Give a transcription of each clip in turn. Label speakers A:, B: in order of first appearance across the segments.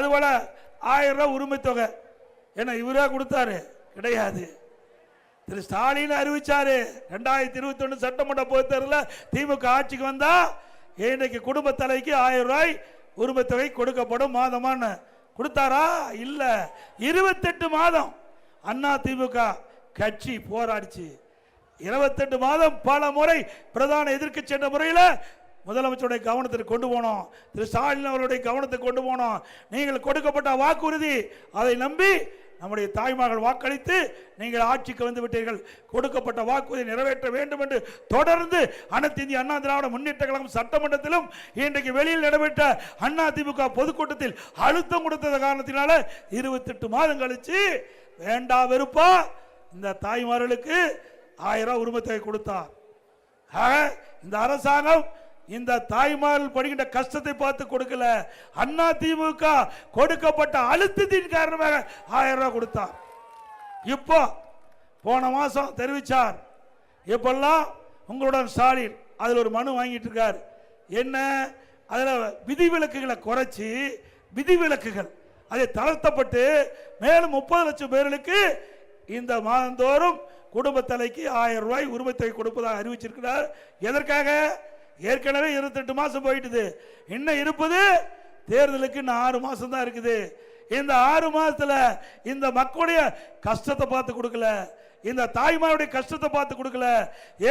A: அதுபோல் ஆயிரம் உரிமை தொகை. என்ன இவரே கொடுத்தாரு. கிடையாது. திரு ஸ்டாலின் அறிவிச்சாரு. ரெண்டாயிரத்தி இருபத்தி ஒன்று சட்டமன்ற பொறுத்தரில் திமுக ஆட்சிக்கு வந்தா இன்றைக்கு குடும்ப தலைக்கு ஆயிரம் ரூபாய் உரிமை தொகை கொடுக்கப்படும் மாதமான்னு. கொடுத்தாரா? இல்லை. இருபத்தெட்டு மாதம் அண்ணா திமுக கட்சி போராடிச்சு. இருபத்தெட்டு மாதம் பல முறை பிரதான எதிர்க்கு சென்ற முறையில் முதலமைச்சருடைய கவனத்திற்கு கொண்டு போனோம். திரு ஸ்டாலின் அவருடைய கவனத்தை கொண்டு போனோம். நீங்கள் கொடுக்கப்பட்ட வாக்குறுதி அதை நம்பி நம்முடைய தாய்மார்கள் வாக்களித்து நீங்கள் ஆட்சிக்கு வந்து விட்டீர்கள். கொடுக்கப்பட்ட வாக்குறுதி நிறைவேற்ற வேண்டும் என்று தொடர்ந்து அனைத்து இந்திய அண்ணா திராவிட முன்னேற்ற கழகம் சட்டமன்றத்திலும் இன்றைக்கு வெளியில் நடைபெற்ற அண்ணா திமுக பொதுக்கூட்டத்தில் அழுத்தம் கொடுத்தது காரணத்தினால இருபத்தெட்டு மாதம் கழிச்சு வேண்டா வெறுப்பா இந்த தாய்மார்களுக்கு ஆயிரம் ரூபாய் உரிமை கொடுத்தார். ஆக இந்த அரசாங்கம் இந்த தாய்மார்கள் படுகின்ற கஷ்டத்தை பார்த்து கொடுக்கல. அண்ணா திமுக கொடுக்கப்பட்ட அழுத்தத்தின் காரணமாக ஆயிரம் ரூபாய் கொடுத்தார். இப்போ போன மாதம் தெரிவித்தார் இப்பெல்லாம் உங்களுடன் ஸ்டாலின் அதில் ஒரு மனு வாங்கிட்டு இருக்கார். என்ன? அதில் விதிவிலக்குகளை குறைச்சி விதிவிலக்குகள். அதை தளர்த்தப்பட்டு மேலும் முப்பது லட்சம் பேர்களுக்கு இந்த மாதந்தோறும் குடும்ப தலைக்கு ஆயிரம் ரூபாய் உரிமை தொகை கொடுப்பதாக அறிவிச்சிருக்கிறார். எதற்காக? ஏற்கனவே இருபத்தெட்டு மாதம் போயிட்டுது. இன்னும் இருப்பது தேர்தலுக்கு இன்னும் ஆறு மாதம் தான் இருக்குது. இந்த ஆறு மாதத்தில் இந்த மக்களுடைய கஷ்டத்தை பார்த்து கொடுக்கல. இந்த தாய்மாருடைய கஷ்டத்தை பார்த்து கொடுக்கல.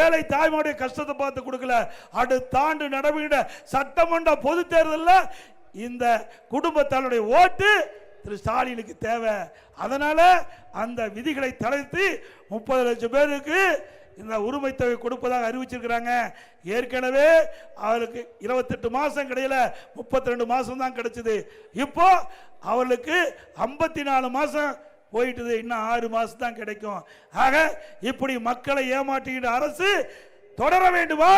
A: ஏழை தாய்மாருடைய கஷ்டத்தை பார்த்து கொடுக்கல. அடுத்த ஆண்டு நடைபெறுகிற சட்டமன்ற பொது தேர்தலில் இந்த குடும்பத்தாளுடைய ஓட்டு திரு ஸ்டாலினுக்கு தேவை. அதனால் அந்த விதிகளை தளர்த்தி முப்பது லட்சம் பேருக்கு இந்த உரிமை தொகை கொடுப்பதாக அறிவிச்சிருக்கிறாங்க. ஏற்கனவே அவளுக்கு இருபத்தெட்டு மாதம் கிடையில முப்பத்தி ரெண்டு மாதம் தான் கிடச்சிது. இப்போ அவளுக்கு ஐம்பத்தி நாலு மாதம் போயிட்டுது இன்னும் ஆறு மாதம் தான் கிடைக்கும். ஆக இப்படி மக்களை ஏமாற்றுகின்ற அரசு தொடர வேண்டுமா?